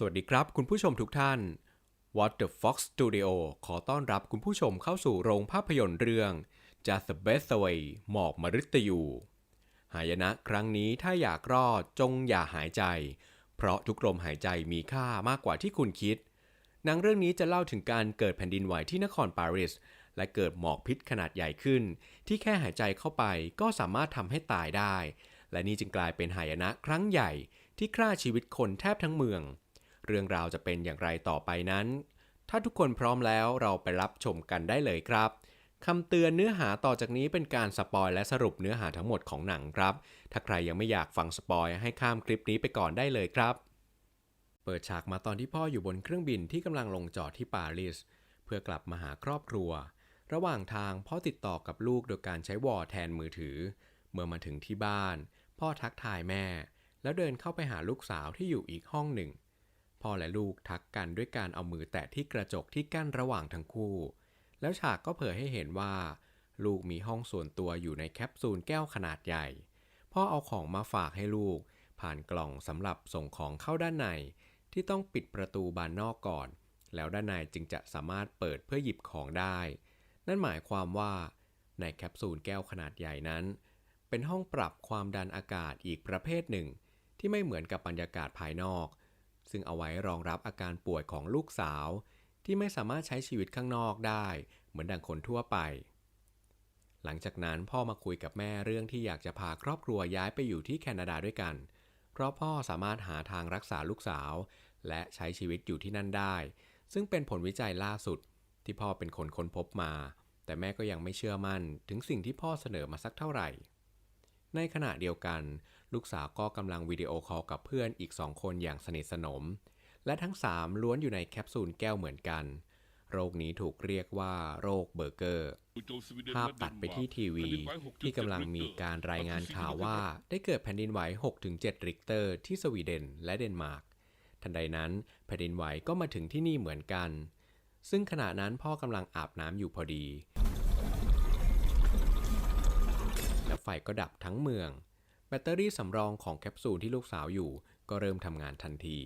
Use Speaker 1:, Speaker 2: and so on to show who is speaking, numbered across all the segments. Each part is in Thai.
Speaker 1: สวัสดีครับ คุณผู้ชมทุกท่าน What the Fox Studio ขอต้อนรับคุณผู้ชมเข้าสู่โรงภาพยนตร์เรื่อง Just the Best Way หมอกมฤตยูหายนะครั้งนี้ถ้าอยากรอดจงอย่าหายใจ เพราะทุกลมหายใจมีค่ามากกว่าที่คุณคิดหนังเรื่องนี้จะเล่าถึงการเกิดแผ่นดินไหวที่นครปารีสและเกิดหมอกพิษขนาดใหญ่ขึ้น ที่แค่หายใจเข้าไปก็สามารถทำให้ตายได้ และนี่จึงกลายเป็นหายนะครั้งใหญ่ที่ฆ่าชีวิตคนแทบทั้งเมือง เรื่องราวจะเป็นอย่างไรต่อไปนั้น ถ้าทุกคนพร้อมแล้วเราไปรับชมกันได้เลยครับคำเตือนเนื้อหาต่อจากนี้เป็นการสปอยและสรุปเนื้อหาทั้งหมดของหนังครับ ถ้าใครยังไม่อยากฟังสปอยให้ข้ามคลิปนี้ไปก่อนได้เลยครับ เปิดฉากมาตอนที่พ่ออยู่บนเครื่องบินที่กำลังลงจอดที่ปารีสเพื่อกลับมาหาครอบครัว ระหว่างทางพ่อติดต่อกับลูกโดยการใช้วอแทนมือถือ เมื่อมาถึงที่บ้าน พ่อทักทายแม่ แล้วเดินเข้าไปหาลูกสาวที่อยู่อีกห้องหนึ่ง พ่อและลูกทักกันด้วยการเอามือแตะที่กระจกที่กั้นระหว่างทั้งคู่ แล้วฉากก็เผยให้เห็นว่า ลูกมีห้องส่วนตัวอยู่ในแคปซูลแก้วขนาดใหญ่ พ่อเอาของมาฝากให้ลูก ผ่านกล่องสำหรับส่งของเข้าด้านใน ที่ต้องปิดประตูบานนอกก่อน แล้วด้านในจึงจะสามารถเปิดเพื่อหยิบของได้ นั่นหมายความว่า ในแคปซูลแก้วขนาดใหญ่นั้น เป็นห้องปรับความดันอากาศอีกประเภทหนึ่ง ที่ไม่เหมือนกับบรรยากาศภายนอก ซึ่งเอาไว้รองรับอาการป่วยของลูกสาว ที่ไม่สามารถใช้ชีวิตข้างนอกได้ เหมือนดังคนทั่วไป หลังจากนั้นพ่อมาคุยกับแม่เรื่องที่อยากจะพาครอบครัวย้ายไปอยู่ที่แคนาดาด้วยกัน เพราะพ่อสามารถหาทางรักษาลูกสาว และใช้ชีวิตอยู่ที่นั่นได้ ซึ่งเป็นผลวิจัยล่าสุดที่พ่อเป็นคนค้นพบมา แต่แม่ก็ยังไม่เชื่อมั่น ถึงสิ่งที่พ่อเสนอมาสักเท่าไหร่ ในขณะเดียวกัน ลูกสาวก็กำลังวิดีโอคอลกับเพื่อนอีกสองคนอย่างสนิทสนม และทั้งสามล้วนอยู่ในแคปซูลแก้วเหมือนกัน โรคนี้ถูกเรียกว่าโรคเบอร์เกอร์ ภาพตัดไปที่ทีวี ที่กำลังมีการรายงานข่าวว่าได้เกิดแผ่นดินไหว 6-7 ริกเตอร์ที่สวีเดนและเดนมาร์ก ทันใดนั้นแผ่นดินไหวก็มาถึงที่นี่เหมือนกัน ซึ่งขณะนั้นพ่อกำลังอาบน้ำอยู่พอดี และไฟก็ดับทั้งเมือง แบตเตอรี่สำรองของแคปซูลที่ลูกสาวอยู่ ก็เริ่มทำงานทันที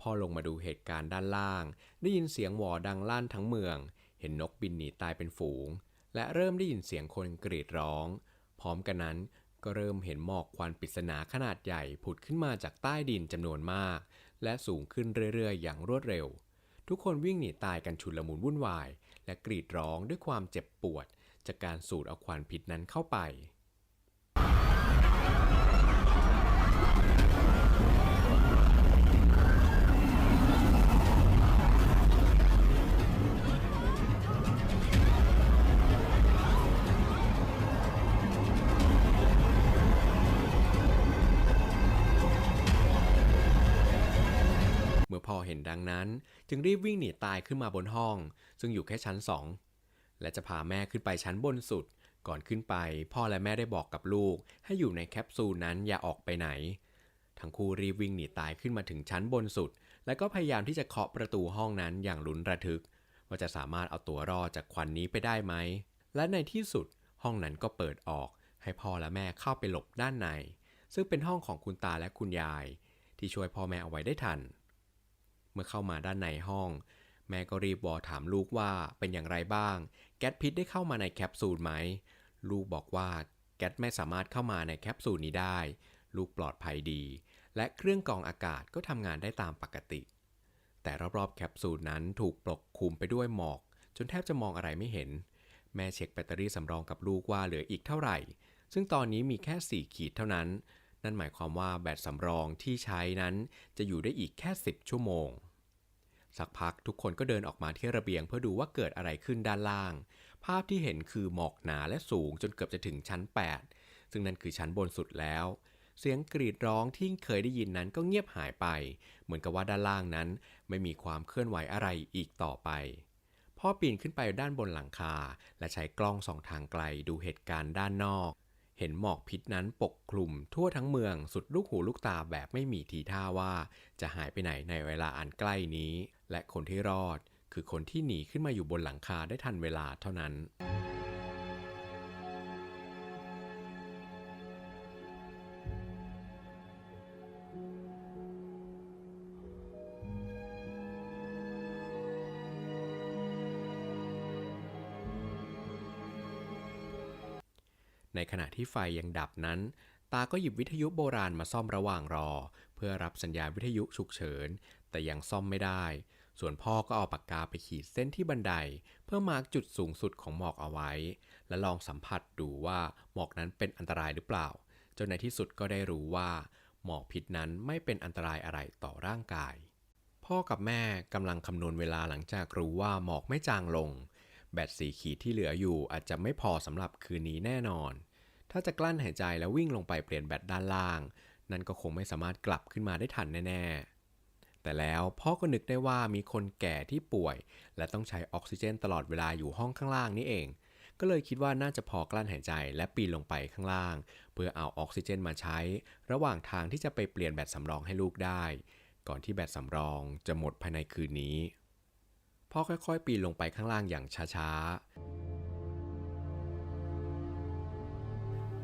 Speaker 1: พ่อลงมาดูเหตุการณ์ด้านล่าง ได้ยินเสียงหวอดังลั่นทั้งเมือง เห็นนกบินหนีตายเป็นฝูง และเริ่มได้ยินเสียงคนกรีดร้อง พร้อมกันนั้นก็เริ่มเห็นหมอกควันปริศนาขนาดใหญ่ผุดขึ้นมาจากใต้ดินจำนวนมาก และสูงขึ้นเรื่อยๆ อย่างรวดเร็ว ทุกคนวิ่งหนีตายกันชุลมุนวุ่นวาย และกรีดร้องด้วยความเจ็บปวด จากการสูดเอาควันพิษนั้นเข้าไป เมื่อพ่อเห็นดังนั้น จึงรีบวิ่งหนีตายขึ้นมาบนห้อง ซึ่งอยู่แค่ชั้นสองและจะพาแม่ขึ้นไปชั้นบนสุด ก่อนขึ้นไป พ่อและแม่ได้บอกกับลูก ให้อยู่ในแคปซูลนั้นอย่าออกไปไหน ทั้งคู่รีบวิ่งหนีตายขึ้นมาถึงชั้นบนสุด และก็พยายามที่จะเคาะประตูห้องนั้นอย่างลุ้นระทึก ว่าจะสามารถเอาตัวรอดจากควันนี้ไปได้ไหม และในที่สุดห้องนั้นก็เปิดออก ให้พ่อและแม่เข้าไปหลบด้านใน ซึ่งเป็นห้องของคุณตาและคุณยาย ที่ช่วยพ่อแม่เอาไว้ได้ทัน มื่อเข้ามาด้านในห้อง แม่ก็รีบวอถามลูกว่าเป็นอย่างไรบ้าง แก๊สพิษได้เข้ามาในแคปซูลไหม ลูกบอกว่าแก๊สไม่สามารถเข้ามาในแคปซูลนี้ได้ ลูกปลอดภัยดี และเครื่องกรองอากาศก็ทำงานได้ตามปกติ แต่รอบๆแคปซูลนั้นถูกปกคลุมไปด้วยหมอก จนแทบจะมองอะไรไม่เห็น แม่เช็คแบตเตอรี่สำรองกับลูกว่าเหลืออีกเท่าไหร่ ซึ่งตอนนี้มีแค่ 4 ขีดเท่านั้นนั่นหมายความว่าแบตสำรองที่ใช้นั้นจะอยู่ได้อีกแค่ 10 ชั่วโมง สักพักทุกคนก็เดินออกมาที่ระเบียงเพื่อดูว่าเกิดอะไรขึ้นด้านล่าง ภาพที่เห็นคือหมอกหนาและสูงจนเกือบจะถึงชั้น 8 ซึ่งนั่นคือชั้นบนสุดแล้ว เสียงกรีดร้องที่เคยได้ยินนั้นก็เงียบหายไป เหมือนกับว่าด้านล่างนั้น ไม่มีความเคลื่อนไหวอะไรอีกต่อไป พ่อปีนขึ้นไปด้านบนหลังคา และใช้กล้องส่องทางไกลดูเหตุการณ์ด้านนอก เห็นหมอกพิษนั้นปกคลุม ทั่วทั้งเมืองสุดลูกหูลูกตาแบบไม่มีทีท่าว่า จะหายไปไหนในเวลาอันใกล้นี้ และคนที่รอดคือคนที่หนีขึ้นมาอยู่บนหลังคาได้ทันเวลาเท่านั้น ในขณะที่ไฟยังดับนั้นตาก็หยิบวิทยุโบราณมาซ่อมระหว่างรอ เพื่อรับสัญญาณวิทยุฉุกเฉิน แต่ยังซ่อมไม่ได้ ส่วนพ่อก็เอาปากกาไปขีดเส้นที่บันได เพื่อมาร์กจุดสูงสุดของหมอกเอาไว้ และลองสัมผัสดูว่าหมอกนั้นเป็นอันตรายหรือเปล่า จนในที่สุดก็ได้รู้ว่า หมอกพิษนั้นไม่เป็นอันตรายอะไรต่อร่างกาย พ่อกับแม่กำลังคำนวณเวลาหลังจากรู้ว่าหมอกไม่จางลง แบตสีขีดที่เหลืออยู่อาจจะไม่พอสำหรับคืนนี้แน่นอน ถ้าจะกลั้นหายใจแล้ววิ่งลงไปเปลี่ยนแบตด้านล่าง นั่นก็คงไม่สามารถกลับขึ้นมาได้ทันแน่ๆ แต่แล้วพ่อก็นึกได้ว่ามีคนแก่ที่ป่วย และต้องใช้ออกซิเจนตลอดเวลาอยู่ห้องข้างล่างนี่เอง ก็เลยคิดว่าน่าจะพอกลั้นหายใจและปีนลงไปข้างล่าง เพื่อเอาออกซิเจนมาใช้ ระหว่างทางที่จะไปเปลี่ยนแบตสำรองให้ลูกได้ ก่อนที่แบตสำรองจะหมดภายในคืนนี้พ่อค่อยๆ ปีนลงไปข้างล่างอย่างช้าๆ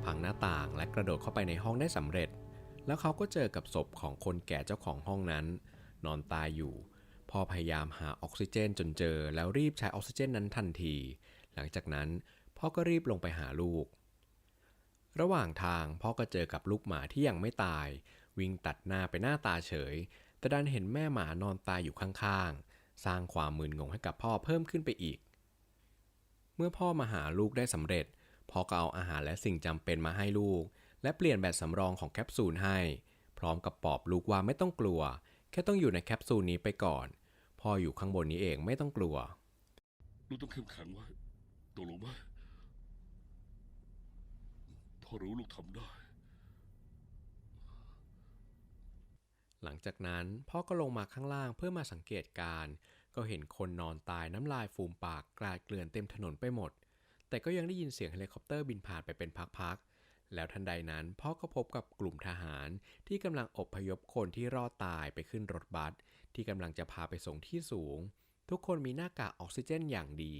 Speaker 1: พังหน้าต่างและกระโดดเข้าไปในห้องได้สำเร็จแล้วเขาก็เจอกับศพของคนแก่เจ้าของห้องนั้น นอนตายอยู่ พ่อพยายามหาออกซิเจนจนเจอ แล้วรีบใช้ออกซิเจนนั้นทันที หลังจากนั้นพ่อก็รีบลงไปหาลูก ระหว่างทางพ่อก็เจอกับลูกหมาที่ยังไม่ตาย วิ่งตัดหน้าไปหน้าตาเฉย แต่ดันเห็นแม่หมานอนตายอยู่ข้างๆ สร้างความมึนงงให้กับพ่อเพิ่มขึ้นไปอีก เมื่อพ่อมาหาลูกได้สำเร็จพ่อก็เอาอาหารและสิ่งจำเป็นมาให้ลูก และเปลี่ยนแบตสำรองของแคปซูลให้ พร้อมกับปลอบลูกว่าไม่ต้องกลัว ค่ต้องอยู่ในแคปซูลนี้ไปก่อนพ่ออยู่ข้างบนนี้เองไม่ต้องกลัว
Speaker 2: ลูกต้องเข้มแข็งไว้ตกลงไหมพ่อรู้ลูกทำได้
Speaker 1: หลังจากนั้นพ่อก็ลงมาข้างล่างเพื่อมาสังเกตการณ์ก็เห็นคนนอนตายน้ำลายฟูมปากกลายเกลื่อนเต็มถนนไปหมด แต่ก็ยังได้ยินเสียงเฮลิคอปเตอร์บินผ่านไปเป็นพักๆ แล้วทันใดนั้นพ่อก็พบกับกลุ่มทหารที่กำลังอบพยพคนที่รอดตายไปขึ้นรถบัสที่กำลังจะพาไปส่งที่สูง ทุกคนมีหน้ากากออกซิเจนอย่างดี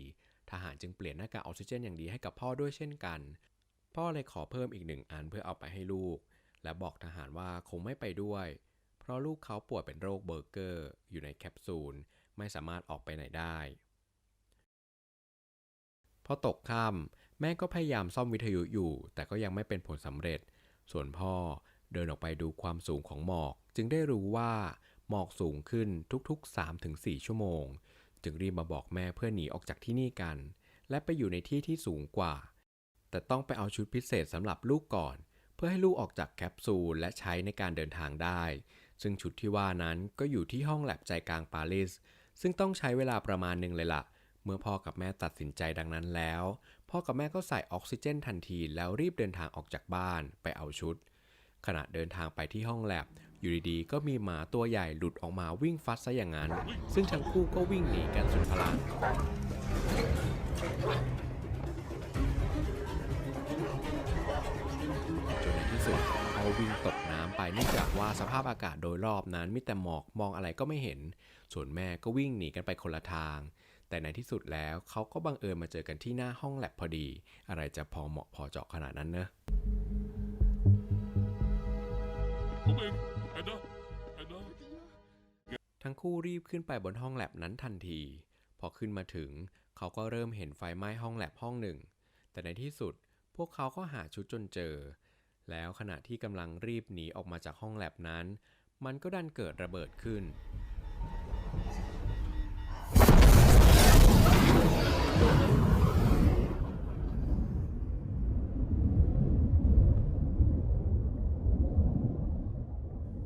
Speaker 1: ทหารจึงเปลี่ยนหน้ากากออกซิเจนอย่างดีให้กับพ่อด้วยเช่นกัน พ่อเลยขอเพิ่มอีกหนึ่งอันเพื่อเอาไปให้ลูก และบอกทหารว่าคงไม่ไปด้วย เพราะลูกเขาป่วยเป็นโรคเบอร์เกอร์อยู่ในแคปซูลไม่สามารถออกไปไหนได้พอตกค่ำ แม่ก็พยายามซ่อมวิทยุอยู่ แต่ก็ยังไม่เป็นผลสำเร็จ ส่วนพ่อเดินออกไปดูความสูงของหมอก จึงได้รู้ว่าหมอกสูงขึ้นทุกๆ 3-4 ชั่วโมง จึงรีบมาบอกแม่เพื่อหนีออกจากที่นี่กัน และไปอยู่ในที่ที่สูงกว่า แต่ต้องไปเอาชุดพิเศษสำหรับลูกก่อน เพื่อให้ลูกออกจากแคปซูลและใช้ในการเดินทางได้ ซึ่งชุดที่ว่านั้นก็อยู่ที่ห้องแลบใจกลางปารีสซึ่งต้องใช้เวลาประมาณหนึ่งเลยละ่ะ เมื่อพ่อกับแม่ตัดสินใจดังนั้นแล้ว พ่อกับแม่ก็ใส่ออกซิเจนทันที แล้วรีบเดินทางออกจากบ้านไปเอาชุด ขณะเดินทางไปที่ห้องแลบอยู่ดีๆก็มีหมาตัวใหญ่หลุดออกมาวิ่งฟัดซะอย่างนั้น ซึ่งทั้งคู่ก็วิ่งหนีกันสุดพลังจนในที่สุดเขาวิ่งตกน้ำไปเนื่องจากว่าสภาพอากาศโดยรอบนั้นมีแต่หมอกมองอะไรก็ไม่เห็น ส่วนแม่ก็วิ่งหนีกันไปคนละทาง แต่ในที่สุดแล้วเขาก็บังเอิญมาเจอกันที่หน้าห้องแลบพอดี อะไรจะพอเหมาะพอเจาะขนาดนั้นเนอะ
Speaker 2: ผมเองแอนนาแอนนา
Speaker 1: ทั้งคู่รีบขึ้นไปบนห้องแลบนั้นทันที พอขึ้นมาถึง เขาก็เริ่มเห็นไฟไหม้ห้องแลบห้องหนึ่ง แต่ในที่สุดพวกเขาก็หาชุดจนเจอ แล้วขณะที่กำลังรีบหนีออกมาจากห้องแลบนั้น มันก็ดันเกิดระเบิดขึ้น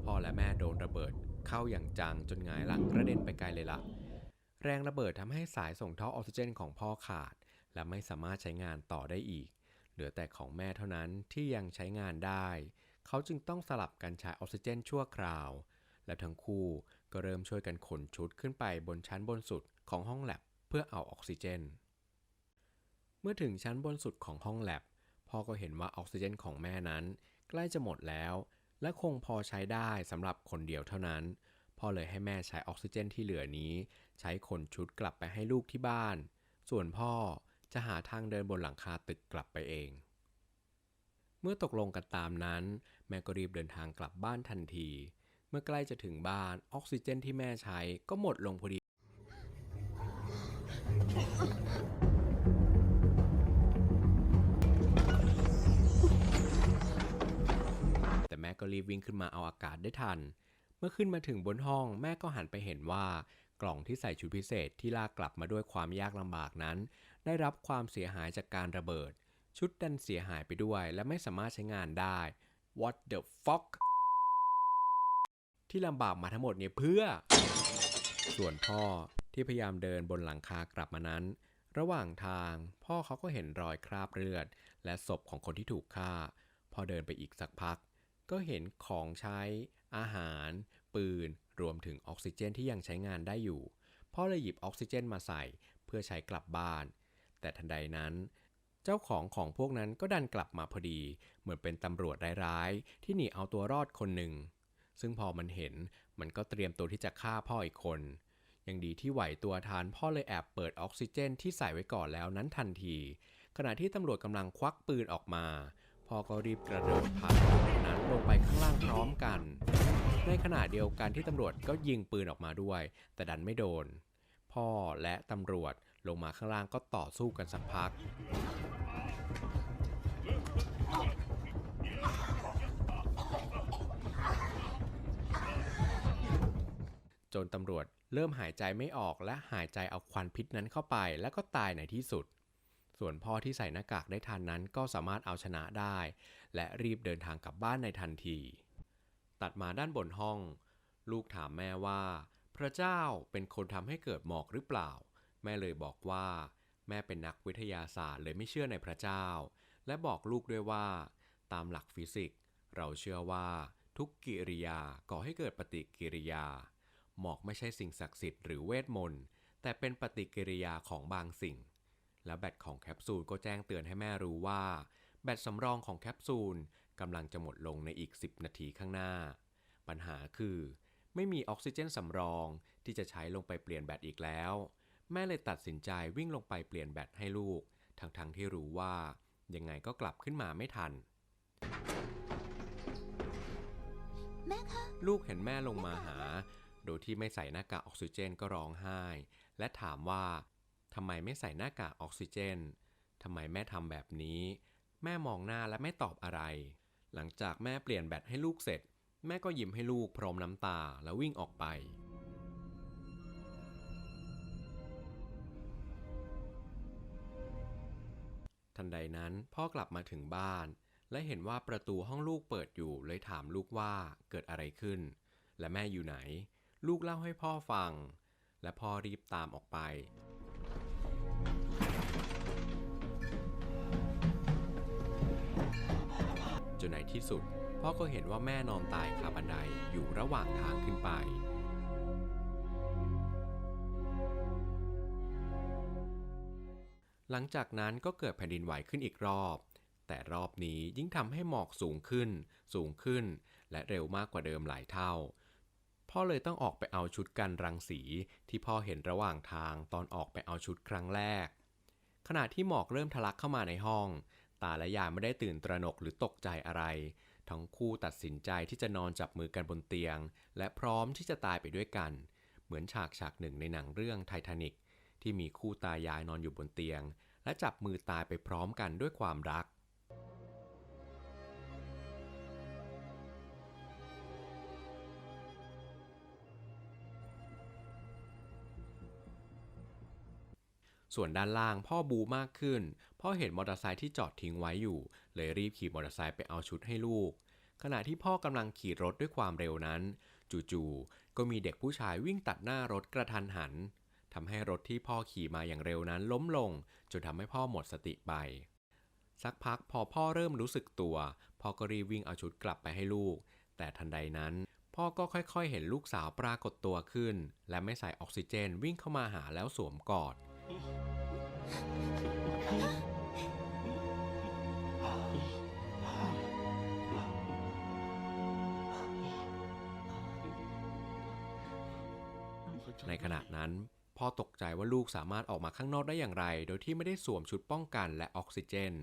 Speaker 1: พ่อและแม่โดนระเบิดเข้าอย่างจังจนหงายหลังกระเด็นไปไกลเลยล่ะ แรงระเบิดทำให้สายส่งท่อออกซิเจนของพ่อขาด และไม่สามารถใช้งานต่อได้อีก เหลือแต่ของแม่เท่านั้นที่ยังใช้งานได้ เขาจึงต้องสลับกันใช้ออกซิเจนชั่วคราว และทั้งคู่ก็เริ่มช่วยกันขนชุดขึ้นไปบนชั้นบนสุดของห้องแลบ เพื่อเอาออกซิเจน เมื่อถึงชั้นบนสุดของห้องแลบพ่อก็เห็นว่าออกซิเจนของแม่นั้น ใกล้จะหมดแล้ว และคงพอใช้ได้สำหรับคนเดียวเท่านั้นพ่อเลยให้แม่ใช้ออกซิเจนที่เหลือนี้ ใช้ขนชุดกลับไปให้ลูกที่บ้าน ส่วนพ่อจะหาทางเดินบนหลังคาตึกกลับไปเอง เมื่อตกลงกันตามนั้น แม่ก็รีบเดินทางกลับบ้านทันที เมื่อใกล้จะถึงบ้านออกซิเจนที่แม่ใช้ก็หมดลงพอดี รีบวิ่งขึ้นมาเอาอากาศได้ทัน เมื่อขึ้นมาถึงบนห้องแม่ก็หันไปเห็นว่ากล่องที่ใส่ชุดพิเศษที่ลากกลับมาด้วยความยากลำบากนั้น ได้รับความเสียหายจากการระเบิด ชุดดันเสียหายไปด้วยและไม่สามารถใช้งานได้ What the fuck ที่ลำบากมาทั้งหมดเนี่ยเพื่อ ส่วนพ่อที่พยายามเดินบนหลังคากลับมานั้น ระหว่างทางพ่อเขาก็เห็นรอยคราบเลือด และศพของคนที่ถูกฆ่า พอเดินไปอีกสักพัก ก็เห็นของใช้อาหาร ปืน รวมถึงออกซิเจนที่ยังใช้งานได้อยู่พ่อเลยหยิบออกซิเจนมาใส่เพื่อใช้กลับบ้าน แต่ทันใดนั้น เจ้าของของพวกนั้นก็ดันกลับมาพอดี เหมือนเป็นตำรวจร้ายๆ ที่หนีเอาตัวรอดคนหนึ่ง ซึ่งพอมันเห็นมันก็เตรียมตัวที่จะฆ่าพ่ออีกคนยังดีที่ไหวตัวทันพ่อเลยแอบเปิดออกซิเจนที่ใส่ไว้ก่อนแล้วนั้นทันที ขณะที่ตำรวจกำลังควักปืนออกมา พ่อก็รีบกระโดดผ่าน นั้นลงไปข้างล่างพร้อมกัน ในขณะเดียวกันที่ตำรวจก็ยิงปืนออกมาด้วย แต่ดันไม่โดน พ่อและตำรวจลงมาข้างล่างก็ต่อสู้กันสักพัก จนตำรวจเริ่มหายใจไม่ออกและหายใจเอาควันพิษนั้นเข้าไปแล้วก็ตายในที่สุด ส่วนพ่อที่ใส่หน้ากากได้ทันนั้นก็สามารถเอาชนะได้ และรีบเดินทางกลับบ้านในทันที ตัดมาด้านบนห้อง ลูกถามแม่ว่า พระเจ้าเป็นคนทำให้เกิดหมอกหรือเปล่า แม่เลยบอกว่า แม่เป็นนักวิทยาศาสตร์เลยไม่เชื่อในพระเจ้า และบอกลูกด้วยว่า ตามหลักฟิสิกส์เราเชื่อว่าทุกกิริยาก่อให้เกิดปฏิกิริยา หมอกไม่ใช่สิ่งศักดิ์สิทธิ์หรือเวทมนต์แต่เป็นปฏิกิริยาของบางสิ่ง และแบตของแคปซูลก็แจ้งเตือนให้แม่รู้ว่า แบตสำรองของแคปซูลกำลังจะหมดลงในอีก 10 นาทีข้างหน้า ปัญหาคือ ไม่มีออกซิเจนสำรองที่จะใช้ลงไปเปลี่ยนแบตอีกแล้ว แม่เลยตัดสินใจวิ่งลงไปเปลี่ยนแบตให้ลูก ทั้งๆที่รู้ว่ายังไงก็กลับขึ้นมาไม่ทัน
Speaker 3: แม่คะ
Speaker 1: ลูกเห็นแม่ลงมาหา โดยที่ไม่ใส่หน้ากากออกซิเจนก็ร้องไห้ และถามว่า ทำไมไม่ใส่หน้ากากออกซิเจนทำไมแม่ทำแบบนี้ แม่มองหน้าและไม่ตอบอะไร หลังจากแม่เปลี่ยนแบตให้ลูกเสร็จ แม่ก็ยิ้มให้ลูกพร้อมน้ำตาแล้ววิ่งออกไป ทันใดนั้นพ่อกลับมาถึงบ้าน และเห็นว่าประตูห้องลูกเปิดอยู่เลยถามลูกว่าเกิดอะไรขึ้น และแม่อยู่ไหน ลูกเล่าให้พ่อฟัง และพ่อรีบตามออกไป จนในที่สุด พ่อก็เห็นว่าแม่นอนตายคาบันไดอยู่ระหว่างทางขึ้นไป หลังจากนั้นก็เกิดแผ่นดินไหวขึ้นอีกรอบ แต่รอบนี้ยิ่งทำให้หมอกสูงขึ้น สูงขึ้น และเร็วมากกว่าเดิมหลายเท่า พ่อเลยต้องออกไปเอาชุดกันรังสีที่พ่อเห็นระหว่างทางตอนออกไปเอาชุดครั้งแรกขณะที่หมอกเริ่มทะลักเข้ามาในห้อง ตาและยายไม่ได้ตื่นตระหนกหรือตกใจอะไร ทั้งคู่ตัดสินใจที่จะนอนจับมือกันบนเตียง และพร้อมที่จะตายไปด้วยกัน เหมือนฉากฉากหนึ่งในหนังเรื่องไททานิกที่มีคู่ตายายนอนอยู่บนเตียง และจับมือตายไปพร้อมกันด้วยความรักส่วนด้านล่างพ่อบูมากขึ้น พ่อเห็นมอเตอร์ไซค์ที่จอดทิ้งไว้อยู่ เลยรีบขี่มอเตอร์ไซค์ไปเอาชุดให้ลูก ขณะที่พ่อกำลังขี่รถด้วยความเร็วนั้น จู่ๆก็มีเด็กผู้ชายวิ่งตัดหน้ารถกระทันหันทำให้รถที่พ่อขี่มาอย่างเร็วนั้นล้มลง จนทำให้พ่อหมดสติไป สักพักพอพ่อเริ่มรู้สึกตัว พ่อก็รีบวิ่งเอาชุดกลับไปให้ลูก แต่ทันใดนั้น พ่อก็ค่อยๆ เห็นลูกสาวปรากฏตัวขึ้น และไม่ใส่ออกซิเจนวิ่งเข้ามาหาแล้วสวมกอด ในขณะนั้นพ่อตกใจว่าลูกสามารถออกมาข้างนอกได้อย่างไร โดยที่ไม่ได้สวมชุดป้องกันและออกซิเจน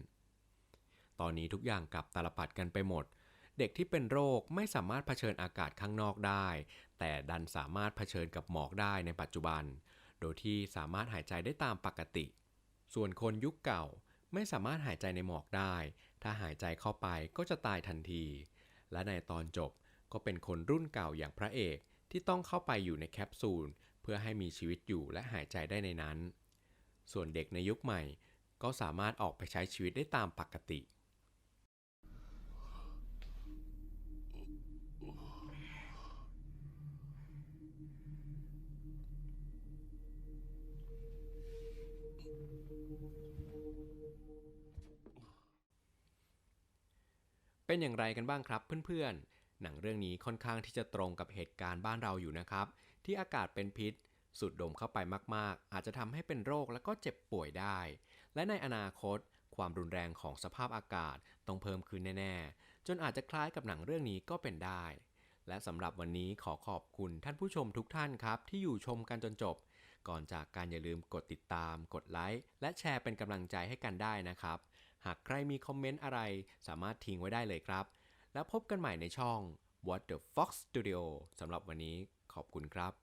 Speaker 1: ตอนนี้ทุกอย่างกลับตาลปัดกันไปหมด เด็กที่เป็นโรคไม่สามารถเผชิญอากาศข้างนอกได้ แต่ดันสามารถเผชิญกับหมอกได้ในปัจจุบัน โดยที่สามารถหายใจได้ตามปกติ ส่วนคนยุคเก่าไม่สามารถหายใจในหมอกได้ ถ้าหายใจเข้าไปก็จะตายทันที และในตอนจบก็เป็นคนรุ่นเก่าอย่างพระเอกที่ต้องเข้าไปอยู่ในแคปซูล เพื่อให้มีชีวิตอยู่และหายใจได้ในนั้น ส่วนเด็กในยุคใหม่ก็สามารถออกไปใช้ชีวิตได้ตามปกติ เป็นอย่างไรกันบ้างครับเพื่อนๆ หนังเรื่องนี้ค่อนข้างที่จะตรงกับเหตุการณ์บ้านเราอยู่นะครับ ที่อากาศเป็นพิษ สูดดมเข้าไปมากๆ อาจจะทำให้เป็นโรคแล้วก็เจ็บป่วยได้ และในอนาคต ความรุนแรงของสภาพอากาศต้องเพิ่มขึ้นแน่ๆ จนอาจจะคล้ายกับหนังเรื่องนี้ก็เป็นได้ และสำหรับวันนี้ขอขอบคุณท่านผู้ชมทุกท่านครับ ที่อยู่ชมกันจนจบ ก่อนจากการอย่าลืมกดติดตาม กดไลค์และแชร์เป็นกำลังใจให้กันได้นะครับ หากใครมีคอมเมนต์อะไร สามารถทิ้งไว้ได้เลยครับ แล้วพบกันใหม่ในช่อง What the Fox Studio สำหรับวันนี้ขอบคุณครับ